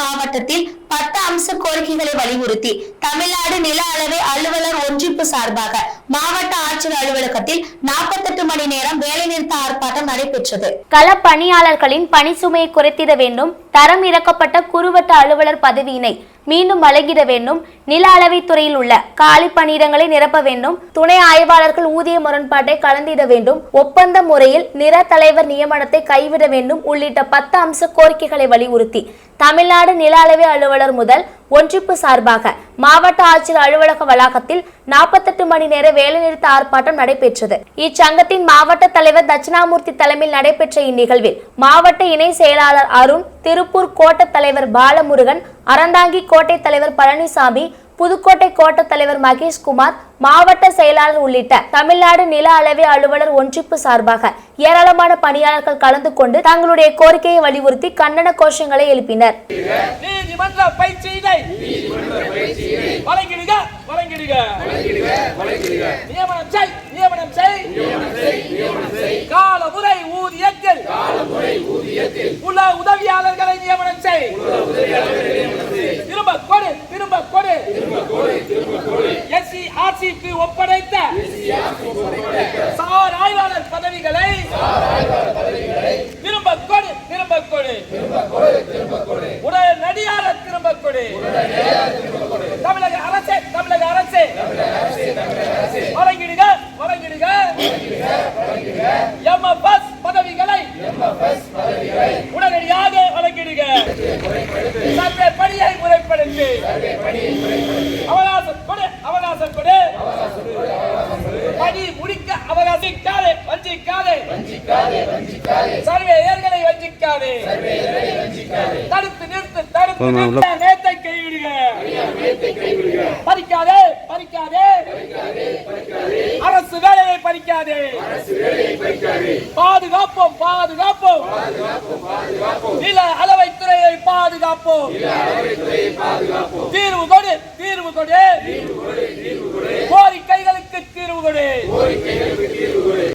மாவட்டத்தில் பத்து அம்ச கோரிக்கைகளை வலியுறுத்தி தமிழ்நாடு நில அளவை அலுவலர் ஒன்றிப்பு சார்பாக மாவட்ட ஆட்சியர் அலுவலகத்தில் நாற்பத்தெட்டு மணி நேரம் வேலைநிறுத்த ஆர்ப்பாட்டம் நடைபெற்றது. கள பணியாளர்களின் பணி சுமையை குறைத்திட வேண்டும். தரம் இறக்கப்பட்ட குறுவட்ட அலுவலர் பதவியினை மீண்டும் வழங்கிட வேண்டும். நில அளவைத்துறையில் உள்ள காலி பணியிடங்களை நிரப்ப வேண்டும். துணை ஆய்வாளர்கள் ஊதிய முரண்பாட்டை கலந்திட வேண்டும். ஒப்பந்த முறையில் நிற தலைவர் நியமனத்தை கைவிட வேண்டும். உள்ளிட்ட பத்து அம்ச கோரிக்கைகளை வலியுறுத்தி தமிழ்நாடு நில அளவை அலுவலர் முதல் ஒன்றிப்பு சார்பாக மாவட்ட ஆட்சியர் அலுவலக வளாகத்தில் நாற்பத்தெட்டு மணி நேர வேலைநிறுத்த ஆர்ப்பாட்டம் நடைபெற்றது. இச்சங்கத்தின் மாவட்ட தலைவர் தட்சிணாமூர்த்தி தலைமையில் நடைபெற்ற இந்நிகழ்வில் மாவட்ட இணை செயலாளர் அருண் திருப்பூர் கோட்ட தலைவர் பாலமுருகன் அறந்தாங்கி கோட்டை தலைவர் பழனிசாமி புதுக்கோட்டை கோட்ட தலைவர் மகேஷ்குமார் மாவட்ட செயலாளர் உள்ளிட்ட தமிழ்நாடு நில அளவை அலுவலர் ஒன்றிப்பு சார்பாக ஏராளமான பணியாளர்கள் கலந்து கொண்டு தங்களுடைய கோரிக்கையை வலியுறுத்தி கண்டன கோஷங்களை எழுப்பினர். நியமனம் செய் நியமனம் செய் கால முறை ஊதியத்தில் உள்ள உதவியாளர்களை நியமனம் செய் திரும்ப கொடு திரும்ப கொடு எஸ்சி ஒப்படைத்த சார் ஆய்வாளர் பதவிகளை திரும்ப கொடு திரும்ப கொடு. உடனடியாக திரும்ப கொடு. தமிழக அரசே தமிழக அரசே. வழங்கிடுக வழங்கிடுக. எம்எஃப்எஸ் பதவிகளை உடனடியாக வழங்கிடுக. சர்வே பணியை அவர் அவகாசம் கொடு அவகாசம் கொடு பணி முடிக்க அவகாசிக்காதே வஞ்சிக்காதே. சர்வேயர்களை வஞ்சிக்காதே. தடுத்து நிறுத்து தடுத்து நிறுத்த நேத்தை கைவிடுக. பறிக்காதே பறிக்காதே. அரசு வேலையை பறிக்காதே. பாதுகாப்போம் பாதுகாப்போம். நில அளவைத்துறையை பாதுகாப்போம். தீர்வு escolher. Vivo.